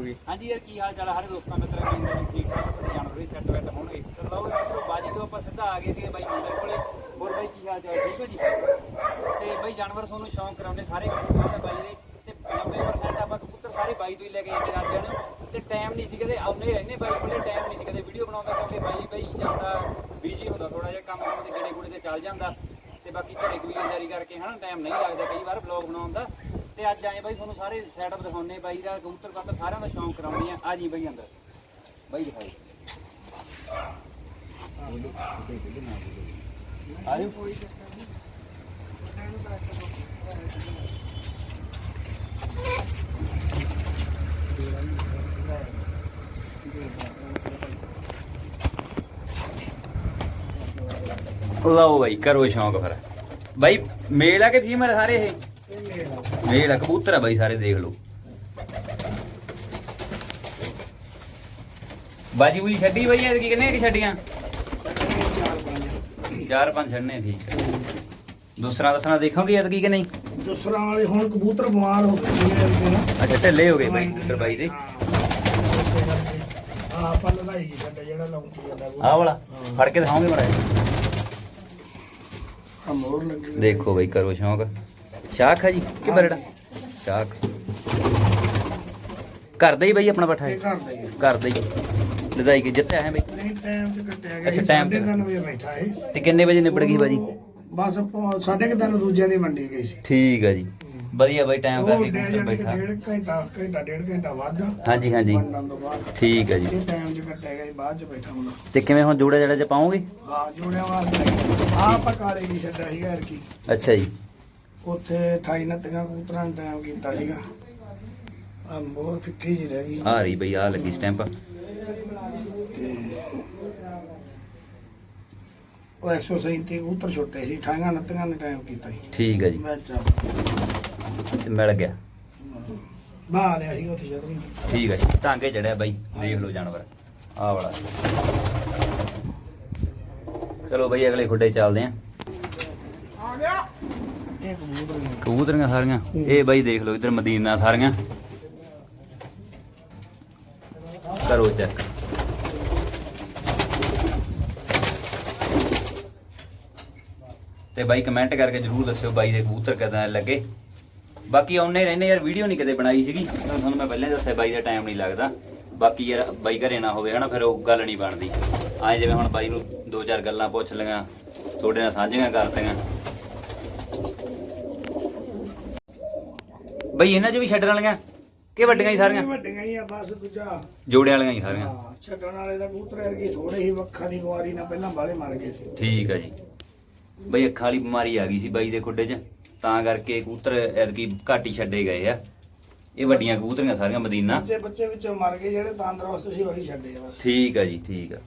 ਹੋ ਗਈ। ਹਾਂਜੀ ਯਾਰ, ਕੀ ਹਾਲ ਚਾਲ ਆ? ਸਾਰੇ ਦੋਸਤਾਂ ਮਿੱਤਰਾਂ ਦੀ ਜਿੰਦਗੀ ਠੀਕ ਠਾਕ ਜਾਨਵਰ ਵੀ ਸੈੱਟ ਬੈਠ ਹੋਣਗੇ। ਤੇ ਲਓ ਮਿੱਤਰੋ, ਬਾਜੀ ਤੋਂ ਆਪਾਂ ਸਿੱਧਾ ਆ ਗਏ ਸੀਗੇ ਬਾਈ ਮੰਦਰ ਕੋਲੇ। ਹੋਰ ਬਾਈ ਕੀ ਹਾਲ ਚਾਲ, ਠੀਕ ਹੋ ਜੀ? ਤੇ ਬਾਈ ਜਾਨਵਰ ਤੁਹਾਨੂੰ ਸ਼ੌਂਕ ਕਰਾਉਂਦੇ ਸਾਰੇ ਕਬੂਤਰਾਂ ਦਾ ਬਾਈ ਦੇ। ਤੇ 90% ਆਪਾਂ ਕਬੂਤਰ ਸਾਰੇ ਬਾਈ ਤੋਂ ਹੀ ਲੈ ਕੇ ਜਾਂਦੇ ਰਾਜਿਆਂ ਨੂੰ ਤੇ ਟਾਈਮ ਨਹੀਂ ਸੀ ਕਦੇ, ਆਉਂਦੇ ਰਹਿੰਦੇ ਬਾਈ ਕੋਲੇ ਟਾਈਮ ਨਹੀਂ ਸੀ ਕਦੇ ਵੀਡੀਓ ਬਣਾਉਂਦਾ, ਕਿਉਂਕਿ ਬਾਈ ਬਾਈ ਜਾਂਦਾ ਬਿਜ਼ੀ ਹੁੰਦਾ ਥੋੜਾ ਜਿਹਾ ਕੰਮ ਕੰਮ ਦੇ ਗੇੜੇ ਗੂੜੇ ਤੇ ਚੱਲ ਜਾਂਦਾ। ਤੇ ਬਾਕੀ ਘਰੇ ਕੋਈ ਜਾਰੀ ਕਰਕੇ ਹਨਾ ਟਾਈਮ ਨਹੀਂ ਲੱਗਦਾ, ਕਈ ਵਾਰ ਵਲੌਗ ਬਣਾਉਣ ਦਾ। ਤੇ ਅੱਜ ਆਏ ਬਾਈ, ਤੁਹਾਨੂੰ ਸਾਰੇ ਸੈਟਅਪ ਦਿਖਾਉਣੇ ਬਾਈ ਦਾ, ਕਬੂਤਰ ਕਾਤਰ ਸਾਰਿਆਂ ਦਾ ਸ਼ੌਂਕ ਕਰਾਉਣੀ ਆ ਆ ਜੀ ਬਾਈ ਅੰਦਰ। ਬਾਈ ਦਿਖਾਓ। ਆਜੋ ਲਓ ਬਾਈ, ਕਰੋ ਸ਼ੌਂਕ ਫਿਰ। ਬਾਈ, ਮੇਲ ਆ ਕਿ ਫੀਮੇਲ ਸਾਰੇ ਇਹ? ਮੇਲ ਆ ਕਬੂਤਰ ਆ ਬਾਈ ਸਾਰੇ ਦੇਖ ਲਓ। ਬਾਜੀ ਬੂਜੀ ਛੱਡੀ ਬਾਈ ਕਿੰਨੇ ਕਿ ਛੱਡੀਆਂ? ਚਾਰ ਪੰਜ ਛੱਡਨੇ ਠੀਕ ਹੈ ਦੂਸਰਾ ਦੱਸਣਾ ਦੇਖੋਗੇ ਐਤਕੀ ਕਿ ਨਹੀਂ? ਦੂਸਰਾ ਵਾਲੇ ਹੁਣ ਕਬੂਤਰ ਬਿਮਾਰ ਹੋ ਗਏ ਨੇ ਅੱਛਾ ਢਿੱਲੇ ਹੋ ਗਏ ਬਾਈ ਕਬੂਤਰ ਬਾਈ ਦੇ। ਹਾਂ ਆਪਾਂ ਲੜਾਈ ਕੀ ਛੱਡ ਜਿਹੜਾ ਲਾਉਂਦੀ ਜਾਂਦਾ। ਆਹ ਵਾਲਾ ਫੜ ਕੇ ਦਿਖਾਓਗੇ ਮੜਾ ਆ ਮੋਰ ਲੱਗੀ। ਦੇਖੋ ਬਾਈ ਕਰੋ ਸ਼ੌਂਕ। ਸ਼ਾਖ ਹੈ ਜੀ? ਕਿ ਬਰੜਾ? ਸ਼ਾਖ ਘਰ ਦਾ ਹੀ ਬਾਈ ਆਪਣਾ ਪੱਠਾ ਇਹ ਘਰ ਦਾ ਹੀ ਲਦਾਈ ਕੇ ਜਿੱਤਿਆ ਹੈ ਬਾਈ? ਨਹੀਂ ਟਾਈਮ ਤੇ ਕੱਟਿਆ ਗਿਆ ਅੱਛਾ, ਸੀ, time ਤੇ। ਸਾਢੇ ਤਿੰਨ ਵਜੇ ਬੈਠਾ ਹੈ। ਤੇ ਕਿੰਨੇ ਵਜੇ ਨਿਬੜ ਗਈ ਬਾਜੀ? ਬਸ ਸਾਢੇ ਕੁ ਤਿੰਨ ਦੂਜਿਆਂ ਦੀ ਮੰਡੀ ਗਈ ਸੀ। ਠੀਕ ਹੈ ਜੀ। ਵਧੀਆ ਬਾਈ ਟਾਈਮ ਕਰਕੇ ਡੇ ਕਬੂਤਰ ਜਾਣੀ ਕਿ ਬੈਠਾ। ਡੇਢ ਘੰਟਾ ਘੰਟਾ ਡੇਢ ਘੰਟਾ ਵੱਧ। ਹਾਂਜੀ ਹਾਂਜੀ। ਠੀਕ ਹੈ ਜੀ। ਟਾਈਮ ਚ ਕੱਟਿਆ ਗਿਆ ਸੀ, ਬਾਅਦ ਚ ਬੈਠਾ ਹੁੰਦਾ ਤੇ ਕਿਵੇਂ ਹੁਣ ਜੋੜਾ ਜੜਾ ਚ ਪਾਉਂਗੇ? ਹਾਂ ਜੋੜਿਆਂ ਵਾਸਤੇ। ਆ ਆਪਾਂ ਕਾਲੇ ਕੀ ਛੱਡਿਆ ਸੀਗਾ ਯਾਰ ਕੀ ਅੱਛਾ ਜੀ। ਉੱਥੇ 28 ਨਤੀਆਂ ਕਬੂਤਰਾਂ ਨੇ ਟਾਈਮ ਕੀਤਾ ਸੀਗਾ। ਆ ਮੋਰ ਫਿੱਕੀ ਜੀ ਰਹਿ ਗਈ। ਆ ਰਹੀ ਬਈ ਆ ਲੱਗੀ ਸਟੈਂਪ ਤੇ ਉਹ 137 ਕਬੂਤਰ ਛੋਟੇ ਸੀ 28 ਨਤੀਆਂ ਨੇ ਟਾਈਮ ਕੀਤਾ ਸੀ। ਠੀਕ ਹੈ ਜੀ। ਤੇ ਮਿਲ ਗਿਆ। ਬਾਹਰ ਲਿਆ ਸੀ ਉੱਥੇ ਜਦੋਂ ਠੀਕ ਹੈ ਜੀ। ਟਾਂਗੇ ਚੜਿਆ ਬਾਈ ਦੇਖ ਲਓ ਜਾਨਵਰ। ਆਹ ਵਾਲਾ। ਚਲੋ ਬਈ ਅਗਲੇ ਖੁੱਡੇ ਚੱਲਦੇ ਆਂ। ਇਹ ਕਬੂਤਰ ਕਬੂਤਰੀਆਂ ਸਾਰੀਆਂ। ਇਹ ਬਾਈ ਦੇਖ ਲਓ ਇਧਰ ਮਦੀਨਾ ਸਾਰੀਆਂ। ਕਰੋ ਚੈੱਕ ਤੇ ਬਾਈ ਕਮੈਂਟ ਕਰਕੇ ਜਰੂਰ ਦੱਸਿਓ ਬਾਈ ਦੇ ਕਬੂਤਰ ਕਿਦਾਂ ਲੱਗੇ। ਬਾਕੀ ਆਉਨੇ ਰਹਿੰਦੇ ਯਾਰ ਵੀਡੀਓ ਨਹੀਂ ਕਦੇ ਬਣਾਈ ਸੀਗੀ। ਤੁਹਾਨੂੰ ਮੈਂ ਪਹਿਲਾਂ ਦੱਸਿਆ ਬਾਈ ਦਾ ਟਾਈਮ ਨਹੀਂ ਲੱਗਦਾ। ਬਾਕੀ ਯਾਰ ਬਾਈ ਘਰੇ ਨਾ ਹੋਵੇ ਹਨਾ, ਫਿਰ ਉਹ ਗੱਲ ਨਹੀਂ ਬਣਦੀ। ਐਂ ਜਿਵੇਂ ਹੁਣ ਬਾਈ ਨੂੰ ਦੋ ਚਾਰ ਗੱਲਾਂ ਪੁੱਛ ਲਈਆਂ, ਤੁਹਾਡੇ ਨਾਲ ਸਾਂਝੀਆਂ ਕਰਤੀਆਂ ਬਈ ਇਹਨਾਂ 'ਚ ਵੀ ਛੱਡਣ ਵਾਲੀਆਂ? ਕਿ ਵੱਡੀਆਂ ਹੀ ਸਾਰੀਆਂ? ਵੱਡੀਆਂ ਹੀ ਆ ਬਸ ਦੂਜਾ। ਜੋੜੇ ਵਾਲੀਆਂ ਹੀ ਸਾਰੀਆਂ। ਹਾਂ ਛੱਡਣ ਵਾਲੇ ਦਾ ਕਬੂਤਰ ਹੈ ਕਿ ਥੋੜੇ ਹੀ ਵੱਖਾਂ ਦੀ ਬਿਮਾਰੀ ਨਾਲ ਪਹਿਲਾਂ ਬਾਲੇ ਮਰ ਗਏ ਸੀ। ਠੀਕ ਆ ਜੀ। ਬਈ ਅੱਖਾਂ ਵਾਲੀ ਬਿਮਾਰੀ ਆ ਗਈ ਸੀ ਬਾਈ ਦੇ ਖੁੱਡੇ 'ਚ। ਤਾਂ ਕਰਕੇ ਕਬੂਤਰ ਐਤਕੀ ਘੱਟ ਹੀ ਛੱਡੇ ਗਏ ਆ। ਇਹ ਵੱਡੀਆਂ ਕਬੂਤਰੀਆਂ ਸਾਰੀਆਂ ਮਦੀਨਾ। ਬੱਚੇ ਬੱਚੇ ਵਿੱਚੋਂ ਮਰ ਗਏ ਜਿਹੜੇ ਤੰਦਰੁਸਤ ਸੀ ਉਹੀ ਛੱਡੇ ਆ ਬਸ। ਠੀਕ ਆ ਜੀ ਠੀਕ ਆ।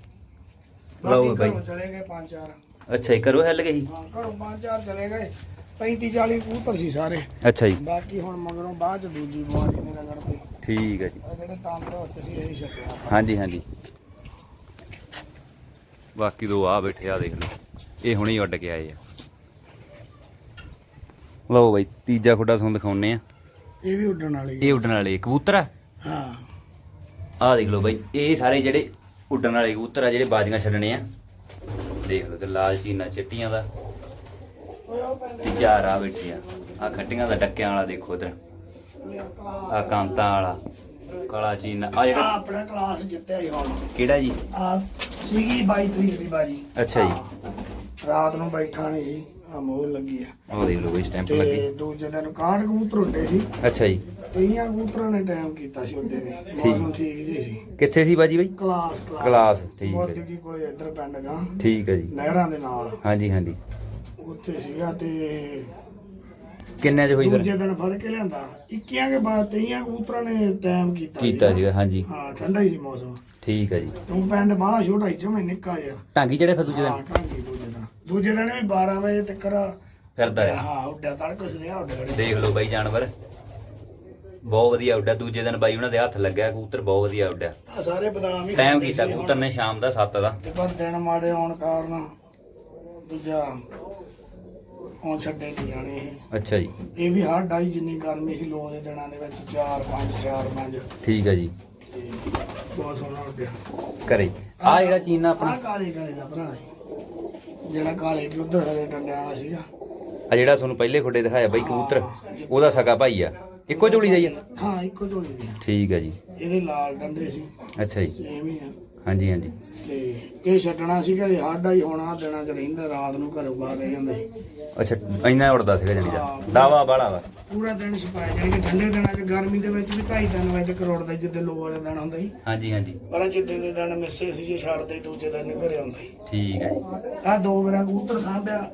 ਲਓ ਬਾਈ। ਚਲੇ ਗਏ ਪੰਜ ਚਾਰ। ਅੱਛਾ ਜੀ ਕਰੋ ਹੱਲ ਗਈ ਹਾਂ ਘਰੋਂ ਪੰਜ ਚਾਰ ਚਲੇ ਗਏ। 35 40 ਕਬੂਤਰ ਸੀ ਸਾਰੇ। ਅੱਛਾ ਜੀ। ਬਾਕੀ ਹੁਣ ਮਗਰੋਂ ਬਾਅਦ ਚ ਦੂਜੀ ਬਿਮਾਰੀ ਨੇ ਰਗੜ ਪਈ ਠੀਕ ਆ ਜੀ। ਆਹ ਜਿਹੜੇ ਤੰਦਰੁਸਤ ਸੀ ਇਹੀ ਛੱਡੇ ਆ ਹਾਂਜੀ ਹਾਂਜੀ। ਬਾਕੀ ਦੋ ਆ ਬੈਠੇ ਆ ਦੇਖ ਲਓ। ਇਹ ਹੁਣੇ ਹੀ ਉੱਡ ਕੇ ਆਏ ਆ। ਲਓ ਬਾਈ ਤੀਜਾ ਖੁੱਡਾ ਤੁਹਾਨੂੰ ਦਿਖਾਉਨੇ ਆ। ਇਹ ਵੀ ਉੱਡਣ ਵਾਲੀ ਇਹ ਉੱਡਣ ਵਾਲੇ ਕਬੂਤਰ ਆ। ਹਾਂ। ਆਹ ਦੇਖ ਲਓ ਬਾਈ ਇਹ ਸਾਰੇ ਜਿਹੜੇ ਉੱਡਣ ਵਾਲੇ ਕਬੂਤਰ ਆ ਜਿਹੜੇ ਬਾਜ਼ੀਆਂ ਛੱਡਣੇ ਆ। ਦੇਖ ਲਓ ਤੇ ਲਾਲ ਚੀਨਾ ਚਿੱਟੀਆਂ ਦਾ। ਚਾਰ ਆ ਆ ਖੱਟੀਆਂ ਦਾ ਡੱਕਿਆਂ ਵਾਲਾ ਦੇਖੋ ਇਧਰ। ਆ ਕਾਂਤਾਂ ਵਾਲਾ ਕਾਲਾ ਚੀਨਾ ਆ ਜਿਹੜਾ ਆਪਣਾ ਕਲਾਸ ਜਿੱਤਿਆ ਹੀ ਹੁਣ। ਕਿਹੜਾ ਜੀ? ਆ ਸੀਗੀ 22 ਤਰੀਕ ਦੀ ਬਾਜੀ। ਅੱਛਾ ਜੀ। ਰਾਤ ਨੂੰ ਬੈਠਾ ਨਹੀਂ ਸੀ ਆ ਮੋਹਰ ਲੱਗੀ ਆ। ਉਹ ਦੇਖ ਲਓ ਬਈ ਸਟੈਂਪ ਲੱਗੀ। ਤੇ ਦੂਜੇ ਦਿਨ ਕਾਂਡ ਕਬੂਤਰ ਉੱਡੇ ਸੀ। ਅੱਛਾ ਜੀ। ਕਈਆਂ ਕਬੂਤਰਾਂ ਨੇ ਟਾਈਮ ਕੀਤਾ ਸੀ ਉਹਦੇ ਨੇ ਮੌਸਮ ਠੀਕ ਜੀ ਸੀ। ਕਿੱਥੇ ਸੀ ਬਾਜੀ ਬਾਈ? ਕਲਾਸ ਕਲਾਸ ਕਲਾਸ, ਠੀਕ ਹੈ। ਮੋਦਗੀ ਕੋਲੇ ਇੱਧਰ ਪਿੰਡ ਗਾ। ਠੀਕ ਹੈ ਜੀ। ਨਹਿਰਾਂ ਦੇ ਨਾਲ। ਹਾਂਜੀ ਹਾਂਜੀ। ਉੱਥੇ ਸੀਗਾ ਤੇ ਕਿੰਨੇ ਚ ਹੋਈ ਦੂਜੇ ਫਿਰ ਦਿਨ ਫੜ ਕੇ ਲਿਆਂਦਾ। 21 ਕੇ ਬਾਅਦ ਤਈਆਂ ਕਬੂਤਰਾਂ ਨੇ ਟਾਈਮ ਕੀਤਾ ਕੀਤਾ ਸੀਗਾ। ਹਾਂਜੀ। ਹਾਂ ਠੰਡਾ ਹੀ ਸੀ ਮੌਸਮ। ਠੀਕ ਹੈ ਜੀ। ਤੂੰ ਪਿੰਡ ਬਾਹਲਾ ਛੋਟਾ ਹੀ ਜਮੇ ਨਿੱਕਾ ਜਿਹਾ। ਟਾਂਗੀ ਚੜੇ ਫਿਰ ਦੂਜੇ ਹਾਂ ਦਿਨ ਢਾਂਗੀ ਦੂਜੇ ਦਿਨ। ਦੂਜੇ ਦਿਨ ਵੀ 12 ਵਜੇ ਤੱਕ ਫਿਰਦਾ ਆ। ਹਾਂ ਉੱਡਿਆ ਤੜਕ ਸਨੇਹਾ ਉੱਡ ਖੜੇ ਦੇਖ ਲਓ ਬਾਈ ਜਾਨਵਰ। ਬਹੁਤ ਵਧੀਆ ਉੱਡਿਆ। ਦੂਜੇ ਦਿਨ ਬਾਈ ਉਹਨਾਂ ਦੇ ਹੱਥ ਲੱਗਿਆ ਕਬੂਤਰ ਬਹੁਤ ਵਧੀਆ ਉੱਡਿਆ। ਸਾਰੇ ਬਦਾਮ ਹੀ ਟਾਈਮ ਖਾਂਦੇ ਕੀਤਾ ਸੀ ਹੁਣ। ਕਬੂਤਰ ਨੇ ਸ਼ਾਮ ਦਾ 7 ਦਾ। ਤੇ ਪਰ ਦਿਨ ਮਾੜੇ ਆਉਣ ਕਾਰਨ ਦੂਜਾ ਉਹ ਛੱਡੇ ਨਹੀਂ ਜਾਣੇ ਇਹ। ਅੱਛਾ ਜੀ। ਇਹ ਵੀ ਹਰ ਡਾਈ ਜਿੰਨੀ ਗਰਮੀ ਸੀ ਲੋ ਦੇ ਦਿਨਾਂ ਦੇ ਵਿੱਚ 4 5 4 5 ਠੀਕ ਹੈ ਜੀ। ਬਹੁਤ ਸੋਹਣਾ ਉੱਡਿਆ ਘਰੇ। ਆ ਜਿਹੜਾ ਚੀਨਾ ਆਹ ਆਪਣਾ ਕਾਲੇ ਕਾਲੇ ਦਾ ਭਰਾ ਹੈ। ਜਿਹੜਾ ਕਾਲੇ ਕਿ ਉਧਰ ਹਰੇ ਡੰਡਿਆਂ ਵਾਲਾ ਸੀਗਾ। ਆ ਜਿਹੜਾ ਤੁਹਾਨੂੰ ਪਹਿਲੇ ਖੁੱਡੇ ਦਿਖਾਇਆ ਬਾਈ ਕਬੂਤਰ ਉਹਦਾ ਸਕਾ ਭਾਈ ਆ। ਇੱਕੋ ਜੋੜੀ ਦਾ ਹੀ ਆ। ਹਾਂ ਇੱਕੋ ਝੋਲੀ ਦੀ। ਠੀਕ ਹੈ ਜੀ। ਇਹਦੇ ਲਾਲ ਡੰਡੇ ਸੀ। ਅੱਛਾ ਜੀ। ਸੇਮ ਹੀ ਆ। ਹਾਂਜੀ ਹਾਂਜੀ। ਤੇ ਇਹ ਛੱਡਣਾ ਸੀਗਾ ਇਹ ਸਾਡਾ ਹੀ ਹੋਣਾ ਦਿਨਾਂ ਚ ਰਹਿੰਦਾ ਰਾਤ ਨੂੰ ਘਰੋਂ ਬਾਹਰ ਰਹਿ ਜਾਂਦਾ ਸੀ। ਅੱਛਾ ਇੰਨਾ ਉੜਦਾ ਸੀਗਾ ਜਾਨੀ ਦਾ ਦਾਵਾ ਬਾਲਾ ਵਾ। ਪੂਰਾ ਦਿਨ ਛਪਾਇਆ ਜਾਣੀ ਕਿ ਠੰਡੇ ਦਿਨਾਂ ਚ ਗਰਮੀ ਦੇ ਵਿੱਚ ਵੀ 2.5 ਵਜੇ ਕਰੋੜ ਦਾ ਜਿੱਦੇ ਲੋ ਵਾਲੇ ਦਿਨ ਹੁੰਦਾ ਸੀ। ਹਾਂਜੀ ਹਾਂਜੀ। ਪਰ ਜਿੱਦੇ ਦੇ ਦਿਨ ਮਿੱਸੇ ਸੀ ਜੇ ਛੱਡਦੇ ਦੂਜੇ ਦਿਨ ਹੀ ਘਰੇ ਆਉਂਦਾ ਸੀ। ਠੀਕ ਹੈ। ਜੀ ਆ ਦੋ ਵਾਰਾਂ ਕਬੂਤਰ ਸਾਂਭਿਆ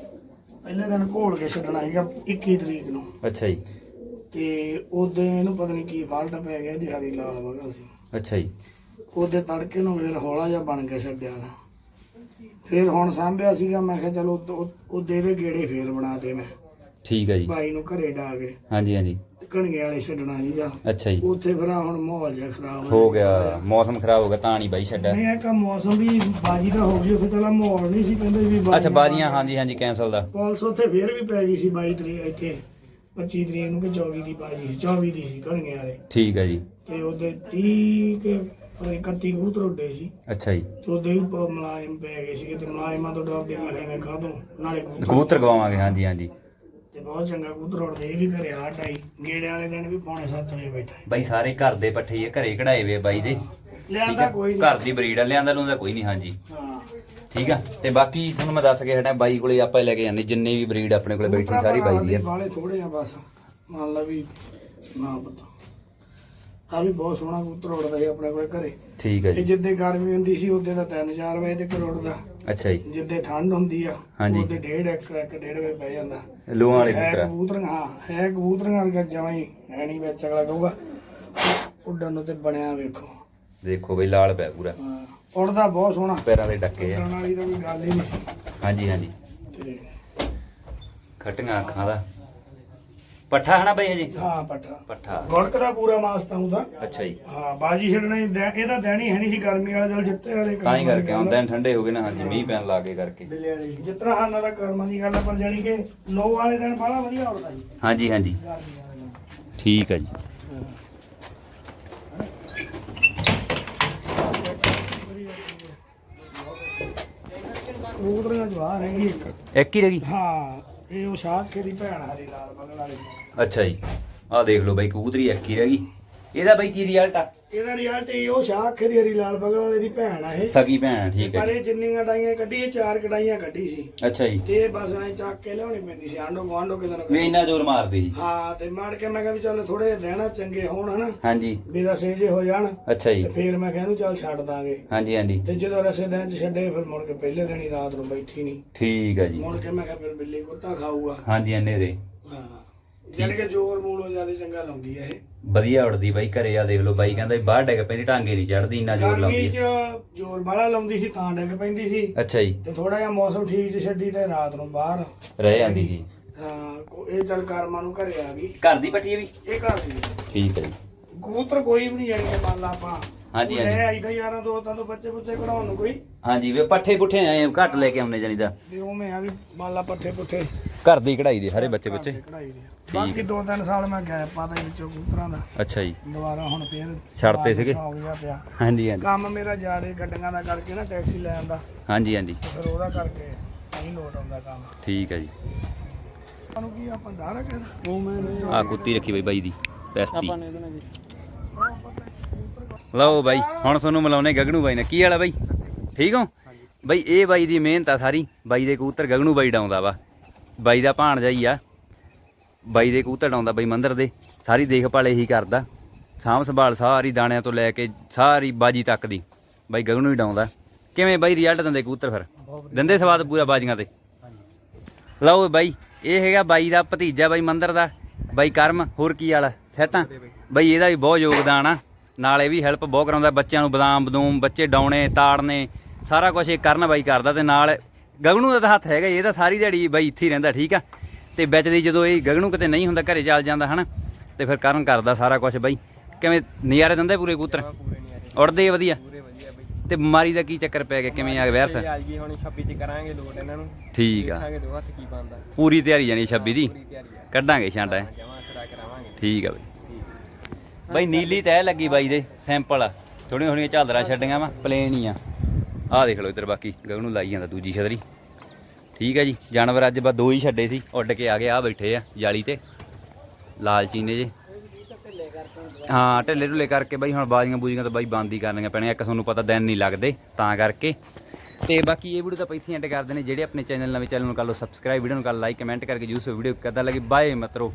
ਪਹਿਲੇ ਦਿਨ ਘੋਲ ਕੇ ਛੱਡਣਾ ਸੀਗਾ 21 ਤਰੀਕ ਨੂੰ। ਅੱਛਾ ਜੀ। ਤੇ ਉਹਦੇ ਇਹਨੂੰ ਪਤਾ ਨਹੀਂ ਕੀ ਫਾਲਟ ਪੈ ਗਿਆ ਇਹਦੀ ਹਰੀ ਲਾਲ ਵਗਾ ਸੀ। ਅੱਛਾ ਜੀ। ਉਹਦੇ ਤੜਕੇ ਨੂੰ ਫਿਰ ਹੌਲਾ ਜਿਹਾ ਬਣ ਕੇ ਛੱਡਿਆ ਨਾ। ਫਿਰ ਹੁਣ ਸਾਂਭਿਆ ਸੀਗਾ ਮੈਂ ਕਿਹਾ ਚਲੋ ਉਹ- ਉਹ ਦੇ ਦੇ ਗੇੜੇ ਫੇਰ ਬਣਾ ਦੇ ਮੈਂ। ਠੀਕ ਹੈ ਜੀ। ਭਾਈ ਨੂੰ ਘਰੇ ਡਾ ਕੇ। ਹਾਂਜੀ ਹਾਂਜੀ। ਕਣਗੇ ਵਾਲੇ ਛੱਡਣਾ ਸੀਗਾ। ਅੱਛਾ ਜੀ। ਉੱਥੇ ਫਿਰ ਆਹ ਹੁਣ ਮਾਹੌਲ ਜਿਹਾ ਖਰਾਬ ਹੋ ਗਿਆ ਮੌਸਮ ਖਰਾਬ ਹੋ ਗਿਆ ਤਾਂ ਨਹੀਂ ਬਾਈ ਛੱਡਿਆ। ਨਹੀਂ ਇਹ ਕੰਮ ਮੌਸਮ ਵੀ ਬਾਜੀ ਦਾ ਹੋ ਗਈ ਉੱਥੇ ਚਲਾ ਮਾਹੌਲ ਨਹੀਂ ਸੀ ਕਹਿੰਦੇ ਵੀ ਅੱਛਾ ਬਾਜੀਆਂ ਹਾਂਜੀ ਹਾਂਜੀ ਕੈਂਸਲ ਦਾ। ਪੁਲਿਸ ਉੱਥੇ ਫੇਰ ਵੀ ਪੈ ਗਈ ਸੀ 22 ਤਰੀਕ ਇੱਥੇ 25 ਤਰੀਕ ਨੂੰ ਕਿ 24 ਦੀ ਬਾਜੀ ਸੀ 24 ਦੀ ਸੀ ਕਣਗੇ ਵਾਲੇ। ਠੀਕ ਹੈ ਜੀ। ਤੇ ਉਹਦੇ 30 ਕੇ ਪਤਾ ਨੀ 31 ਕਬੂਤਰ ਉੱਡੇ ਸੀ। ਅੱਛਾ ਜੀ। ਤੇ ਉਹਦੇ ਵੀ ਪ- ਮੁਲਾਜ਼ਮ ਪੈ ਗਏ ਸੀਗੇ ਤੇ ਮੁਲਾਜ਼ਮਾਂ ਤੋਂ ਡਰਦੇ ਮੈਂ ਕਿਹਾ ਮੈਂ ਖਾਦੋਂ ਨਾਲੇ ਕਬੂਤਰ ਕਬੂਤਰ ਗਵਾਵਾਂਗੇ ਹਾਂਜੀ ਹਾਂਜੀ। ਤੇ ਬਹੁਤ ਚੰਗਾ ਕਬੂਤਰ ਉੱਡਦੇ ਇਹ ਵੀ ਘਰੇ ਆ ਢਾਈ ਗੇੜੇ ਵਾਲੇ ਦਿਨ ਵੀ ਪੌਣੇ 7 ਵਜੇ ਬੈਠਾ ਬਾਈ ਸਾਰੇ ਘਰ ਦੇ ਪੱਠੇ ਹੀ ਆ ਘਰੇ ਕਢਾਏ ਵੇ ਆ ਬਾਈ ਦੇ। ਠੀਕ ਲਿਆਂਦਾ ਆ? ਕੋਈ ਨਹੀਂ। ਘਰ ਦੀ ਬਰੀਡ ਆ ਲਿਆਂਦਾ ਲੂੰਦਾ ਕੋਈ ਨਹੀਂ ਹਾਂਜੀ। ਹਾਂ। ਠੀਕ ਆ? ਤੇ ਬਾਕੀ ਤੁਹਾਨੂੰ ਮੈਂ ਦੱਸ ਕੇ ਹਟਾਂ ਬਾਈ ਕੋਲੇ ਆਪਾਂ ਲੈ ਕੇ ਜਾਂਦੇ ਜਿੰਨੇ ਵੀ ਬਰੀਡ ਆਪਣੇ ਕੋਲੇ ਬੈਠੀ ਸਾਰੀ ਬਾਈ ਦੀ ਆ। ਵਾਲੇ ਥੋੜੇ ਆ ਬਸ। ਮੰਨ ਲਾ ਵੀ ਨਾ ਪਤਾ। ਆ ਵੀ ਬਹੁਤ ਸੋਹਣਾ ਕਬੂਤਰ ਉੱਡਦਾ ਸੀ ਆਪਣੇ ਕੋਲੇ ਘਰੇ। ਠੀਕ ਹੈ ਇਹ ਜੀ ਜਿੱਦੇ ਗਰਮੀ ਹੁੰਦੀ ਸੀ ਉਹਦੇ ਦਾ 3-4 ਵਜੇ ਤੇ ਉੱਡਦਾ। ਅੱਛਾ ਜੀ। ਜਿੱਦੇ ਠੰਡ ਹੁੰਦੀ ਆ ਹਾਂਜੀ। ਉਹਦੇ ਡੇਢ ਇੱਕ ਇੱਕ ਡੇਢ ਵਜੇ ਬਹਿ ਜਾਂਦਾ। ਲੋਹਾਂ ਵਾਲੇ ਹੈ ਕਬੂਤਰ ਆ। ਕਬੂਤਰਾਂ ਹਾਂ ਹੈ ਕਬੂਤਰਾਂ ਵਰਗਾ ਜਮਾਂ ਹੀ ਨਹੀਂ ਵਿੱਚ ਅਗਲਾ ਕਹੂਗਾ ਉੱਡਣ ਨੂੰ ਤੇ ਬਣਿਆ ਵੇਖੋ। ਦੇਖੋ ਬਈ ਲਾਲ ਪਿਆ ਪੂਰਾ। ਹਾਂ ਉੱਡਦਾ ਬਹੁਤ ਸੋਹਣਾ। ਪੈਰਾਂ ਦੇ ਡੱਕੇ ਆ। ਉੱਡਣ ਵਾਲੀ ਤਾਂ ਕੋਈ ਗੱਲ ਹੀ ਨਹੀਂ ਸੀ। ਹਾਂਜੀ ਹਾਂਜੀ। ਤੇ ਖਟੀਆਂ ਅੱਖਾਂ ਦਾ। ਪੱਠਾ ਹਨਾ ਬਈ ਜੀ? ਹਾਂ ਪੱਠਾ। ਪੱਠਾ। ਗੜਕ ਦਾ ਪੂਰਾ ਮਾਸਤਾ ਹੁੰਦਾ ਅੱਛਾ ਜੀ। ਹਾਂ ਬਾਜੀ ਛੱਡਣੀ ਦੈ- ਇਹਦਾ ਦੇਣੀ ਹੈ ਨਹੀਂ ਸੀ ਗਰਮੀ ਵਾਲਾ ਜਲ ਜਿੱਤੇ ਹਰੇ ਤਾਂ ਹੀ ਕਰਕੇ ਹੁਣ ਦਿਨ ਠੰਡੇ ਹੋ ਗਏ ਨਾ ਹਾਂਜੀ ਮੀਂਹ ਪੈਣ ਲੱਗੇ ਕਰਕੇ। ਜਿਤਨਾ ਹਾਨਾ ਦਾ ਕਰਮਾਂ ਦੀ ਗੱਲ ਆ, ਪਰ ਜਾਣੀ ਕਿ ਲੋ ਵਾਲੇ ਦਿਨ ਬੜਾ ਵਧੀਆ ਉੱਡਦਾ ਜੀ। ਹਾਂਜੀ ਹਾਂਜੀ। ਗਰਮੀ ਵਾਲੇ ਦਿਨ। ਠੀਕ ਹੈ ਜੀ। ਹਾਂ। ਕਬੂਤਰੀਆਂ ਜਵਾਨ ਹੈਗੀ ਇੱਕ। ਇੱਕ ਹੀ ਰਹਿ ਹਾਂ। ਇਹ ਉਹ ਸ਼ਾਖੇ ਦੀ ਭੈਣ ਹਰੀ ਲਾਲ ਬਗਲ ਵਾਲੀ। ਅੱਛਾ ਜੀ, ਆਹ ਦੇਖ ਲਓ ਬਾਈ, ਕਬੂਤਰੀ ਇੱਕ ਰਹਿ ਗਈ। ਇਹਦਾ ਬਾਈ ਕੀ ਰਿਜ਼ਲਟ ਆ? ਇਹਦਾ ਰਿਜ਼ਲਟ ਇਹ ਉਹ ਸ਼ਾਖੇ ਦੀ ਹਰੀ ਲਾਲ ਬਗਲ ਵਾਲੇ ਦੀ ਭੈਣ ਆ ਇਹ। ਸਗੀ ਭੈਣ ਠੀਕ ਹੈ ਪਰ ਜੀ ਇਹ ਜਿੰਨੀਆਂ ਕਟਾਈਆਂ ਕੱਢੀ ਇਹ ਚਾਰ ਕਟਾਈਆਂ ਕੱਢੀ ਸੀ। ਅੱਛਾ ਜੀ। ਤੇ ਬਸ ਐ ਚੱਕ ਕੇ ਲਿਆਉਣੀ ਪੈਂਦੀ ਸੀ ਆਂਡੋ ਗਵਾਂਡੋ ਕਿਤੇ ਨਾ ਵੀ ਕਿਤੇ। ਇੰਨਾ ਜ਼ੋਰ ਮਾਰਦੇ ਜੀ। ਹਾਂ ਤੇ ਮਾਰ ਕੇ ਮੈਂ ਕਿਹਾ ਵੀ ਚੱਲ ਥੋੜੇ ਦੇਣਾ ਚੰਗੇ ਹੋਣ ਹਨਾ। ਹਾਂਜੀ। ਵੀ ਰਸੇ ਜੇ ਹੋ ਜਾਣ ਅੱਛਾ ਜੀ। ਤੇ ਫੇਰ ਮੈਂ ਕਿਹਾ ਇਹਨੂੰ ਚੱਲ ਛੱਡ ਦਾਂਗੇ। ਹਾਂਜੀ ਹਾਂਜੀ। ਤੇ ਜਦੋਂ ਰਸੇ ਦਿਨ ਚ ਛੱਡੇ ਫਿਰ ਮੁੜ ਕੇ ਪਹਿਲੇ ਦਿਨ ਹੀ ਰਾਤ ਨੂੰ ਬੈਠੀ ਨਹੀਂ ਠੀਕ ਹੈ ਜੀ। ਮੁੜ ਕੇ ਮੈਂ ਕਿਹਾ ਫਿਰ ਬਿੱਲੀ ਕੁੱਤਾ ਖਾਊਗਾ। ਹਾਂਜੀ ਅੰਨੇ ਦੇ ਹਾਂ ਜਾਣੀ ਕਿ ਜ਼ੋਰ ਮੂਲੋਂ ਜ਼ਿਆਦਾ ਚੰਗਾ ਲਾਉਂਦੀ ਆ ਇਹ। ਵਧੀਆ ਉੜਦੀ ਬਾਈ ਘਰੇ ਆ ਦੇਖ ਲਓ ਬਾਈ ਕਹਿੰਦਾ ਵੀ ਬਾਹਰ ਡਿੱਗ ਪੈਂਦੀ ਟਾਂਗੇ ਨਹੀਂ ਚੜਦੀ ਇੰਨਾ ਜ਼ੋਰ ਗਰਮੀ ਲਾਉਂਦੀ ਚ ਹੈ ਜ਼ੋਰ ਬਾਲਾ ਲਾਉਂਦੀ ਸੀ ਤਾਂ ਡਿੱਗ ਪੈਂਦੀ ਸੀ। ਅੱਛਾ ਜੀ। ਤੇ ਥੋੜਾ ਜਿਹਾ ਮੌਸਮ ਠੀਕ ਚ ਛੱਡੀ ਤੇ ਰਾਤ ਨੂੰ ਬਾਹਰ ਰਹਿ ਜਾਂਦੀ ਜੀ ਹਾਂ ਕੋ- ਇਹ ਚੱਲ ਕਰਮਾਂ ਨੂੰ ਘਰੇ ਆ ਗਈ। ਘਰ ਦੀ ਪੱਠੀ ਹੈ ਵੀ? ਇਹ ਘਰ ਦੀ ਠੀਕ ਹੈ ਜੀ। ਕਬੂਤਰ ਕੋਈ ਵੀ ਨਹੀਂ ਕਿ ਮੰਨ ਲਾ ਆਪਾਂ। ਹਾਂਜੀ, ਲੈ ਹਾਂਜੀ। ਆਈਦਾ ਯਾਰਾਂ ਦੋਸਤਾਂ ਤੋਂ ਬੱਚੇ ਬੁੱਚੇ ਕਢਾਉਣ ਨੂੰ ਕੋਈ। ਹਾਂਜੀ ਵੇ ਪੱਠੇ ਪੁੱਠੇ ਆਏ ਘੱਟ ਲੈ ਕੇ ਆਉਣੇ ਜਾਨੀਦਾ ਤੇ। ਉਵੇਂ ਆ ਵੀ ਮੰਨ ਲਾ ਪੱਠੇ ਪੁੱਠੇ। ਘਰ ਦੀ ਕਢਾਈ ਦੇ ਸਾਰੇ ਬੱਚੇ ਬੱਚੇ? ਕਢਾਈ ਦੇ ਬਾਕੀ ਦੋ ਤਿੰਨ ਸਾਲ ਮੈਂ ਗੈਪ ਪਾਦਾ ਵਿੱਚੋਂ ਕਬੂਤਰਾਂ ਦਾ। ਅੱਛਾ ਜੀ। ਦੁਬਾਰਾ ਹੁਣ ਫੇਰ ਛੱਡਤੇ ਸੀਗੇ? ਸ਼ੌਕ ਜਿਹਾ ਪਿਆ। ਹਾਂਜੀ ਹਾਂਜੀ। ਕੰਮ ਮੇਰਾ ਜ਼ਿਆਦੇ ਗੱਡੀਆਂ ਦਾ ਕਰਕੇ ਨਾ ਟੈਕਸੀ ਲੈ ਆਂਦਾ ਹਾਂਜੀ ਹਾਂਜੀ। ਫਿਰ ਉਹਦਾ ਕਰਕੇ ਨਹੀਂ ਲੋਟ ਆਉਂਦਾ ਕੰਮ। ਠੀਕ ਹੈ ਜੀ। ਤੁਹਾਨੂੰ ਕੀ ਆਪਾਂ ਡਰ ਕਹਿੰਦਾ ਉਹ ਮੈਂ ਆ ਕੁੱਤੀ ਰੱਖੀ ਬਈ ਬਾਈ ਦੀ ਪੈਸਤੀ ਲਓ ਬਾਈ ਹੁਣ ਤੁਹਾਨੂੰ ਮਿਲਾਉਨੇ ਗਗਨੂ ਬਾਈ ਨੇ। ਕੀ ਵਾਲਾ ਬਾਈ? ਠੀਕ ਹੋ? ਬਾਈ ਇਹ ਬਾਈ ਦੀ ਮਿਹਨਤ ਆ ਸਾਰੀ। ਬਾਈ ਦੇ ਕਬੂਤਰ ਗਗਨੂ ਬਾਈ ਡਾਉਂਦਾ ਵਾ। ਬਾਈ ਦਾ ਭਾਣਜਾ ਹੀ ਆ। ਬਾਈ ਦੇ ਕਬੂਤਰ ਡਾਉਂਦਾ ਬਾਈ ਮੰਦਰ ਦੇ। ਸਾਰੀ ਦੇਖਭਾਲ ਇਹੀ ਕਰਦਾ। ਸਾਂਭ ਸੰਭਾਲ ਸਾਰੀ ਦਾਣਿਆਂ ਤੋਂ ਲੈ ਕੇ ਸਾਰੀ ਬਾਜੀ ਤੱਕ ਦੀ। ਬਾਈ ਗਗਨੂ ਹੀ ਡਾਉਂਦਾ। ਕਿਵੇਂ ਬਾਈ ਰਿਜ਼ਲਟ ਦਿੰਦੇ ਕਬੂਤਰ ਫਿਰ? ਦਿੰਦੇ ਸਵਾਦ ਪੂਰਾ ਬਾਜੀਆਂ ਤੇ? ਲਓ ਬਾਈ ਇਹ ਹੈਗਾ ਬਾਈ ਦਾ ਭਤੀਜਾ ਬਾਈ ਮੰਦਰ ਦਾ। ਬਾਈ ਕਰਮ ਹੋਰ ਕੀ ਵਾਲਾ ਸੈਟਾਂ ਬਾਈ। ਇਹਦਾ ਵੀ ਬਹੁਤ ਯੋਗਦਾਨ ਆ। ਨਾਲ ਇਹ ਵੀ ਹੈਲਪ ਬਹੁਤ ਕਰਾਉਂਦਾ। ਬੱਚਿਆਂ ਨੂੰ ਬਦਾਮ ਬਦੂਮ ਬੱਚੇ ਡਾਉਣੇ ਤਾੜਨੇ ਸਾਰਾ ਕੁਝ ਇਹ ਕਰਨ ਬਾਈ ਕਰਦਾ ਤੇ ਨਾਲ ਗਗਨੂ ਦਾ ਤਾਂ ਹੱਥ ਹੈਗਾ ਇਹ ਤਾਂ ਸਾਰੀ ਦਿਹਾੜੀ ਬਾਈ ਇੱਥੇ ਹੀ ਰਹਿੰਦਾ ਠੀਕ ਆ? ਤੇ ਵਿੱਚ ਦੀ ਜਦੋਂ ਇਹ ਗਗਨੂ ਕਿਤੇ ਨਹੀਂ ਹੁੰਦਾ ਘਰੇ ਚੱਲ ਜਾਂਦਾ ਹਨਾ? ਤੇ ਫਿਰ ਕਰਨ ਕਰਦਾ ਸਾਰਾ ਕੁਝ ਬਾਈ। ਕਿਵੇਂ ਨਜ਼ਾਰੇ ਦਿੰਦੇ ਪੂਰੇ ਕਬੂਤਰ? ਉੜਦੇ ਵਧੀਆ? ਤੇ ਬਿਮਾਰੀ ਦਾ ਕੀ ਚੱਕਰ ਪੈ ਗਿਆ? ਕਿਵੇਂ ਆ ਗਿਆ ਵਾਇਰਸ ਆ ਗਈ ਹੁਣ 26 ਚ ਕਰਾਂਗੇ ਲੋਡ ਇਹਨਾਂ ਨੂੰ। ਠੀਕ ਆ। ਦੇਖਾਂਗੇ ਦੋ ਹੱਥ ਕੀ ਬਣਦਾ। ਪੂਰੀ ਤਿਆਰੀ ਜਾਨੀ 26 ਦੀ? ਕੱਢਾਂਗੇ ਕਰਾਵਾਂਗੇ। ਠੀਕ ਆ ਬਈ। ਬਈ ਨੀਲੀ ਤੈ ਲੱਗੀ ਬਾਈ ਦੇ ਸੈਂਪਲ। ਥੋੜੀਆਂ ਥੋੜੀਆਂ ਝਾਲਰਾਂ ਛੱਡੀਆਂ ਵਾ ਪਲੇਨ ਹੀ ਆ। ਆਹ ਦੇਖ ਲਓ ਇੱਧਰ ਬਾਕੀ ਗਗਨ ਨੂੰ ਲਾਈ ਜਾਂਦਾ ਦੂਜੀ ਛਤਰੀ। ਠੀਕ ਹੈ ਜੀ, ਜਾਨਵਰ ਅੱਜ ਬਾ ਦੋ ਹੀ ਛੱਡੇ ਸੀ, ਉੱਡ ਕੇ ਆ ਗਏ ਆ ਬੈਠੇ ਆ ਜਾਲੀ ਤੇ। ਲਾਲ ਚੀਨੇ ਜੇ। ਹਾਂ, ਢਿੱਲੇ ਢੁੱਲੇ ਕਰਕੇ ਬਾਈ, ਹੁਣ ਬਾਜ਼ੀਆਂ ਬੂਜੀਆਂ ਤਾਂ ਬਾਈ ਬੰਦ ਹੀ ਕਰਨੀਆਂ ਪੈਣੀਆਂ, ਇੱਕ ਤੁਹਾਨੂੰ ਪਤਾ ਦਿਨ ਨਹੀਂ ਲੱਗਦੇ, ਤਾਂ ਕਰਕੇ। ਤੇ ਬਾਕੀ ਇਹ ਵੀਡੀਓ ਤਾਂ ਪੈਥੀ ਐਂਡ ਕਰਦੇ ਨੇ, ਜਿਹੜੇ ਆਪਣੇ ਚੈਨਲ ਨਵੇਂ, ਚੈਨਲ ਨੂੰ ਕਰ ਲਓ ਸਬਸਕ੍ਰਾਈਬ ਵੀਡੀਓ ਨੂੰ ਕਰ ਲਾਈਕ ਕਮੈਂਟ ਕਰਕੇ ਜੂਸ ਵੀਡੀਓ ਕਿੱਦਾਂ ਲੱਗੀ ਬਾਏ ਮਤਰੋ।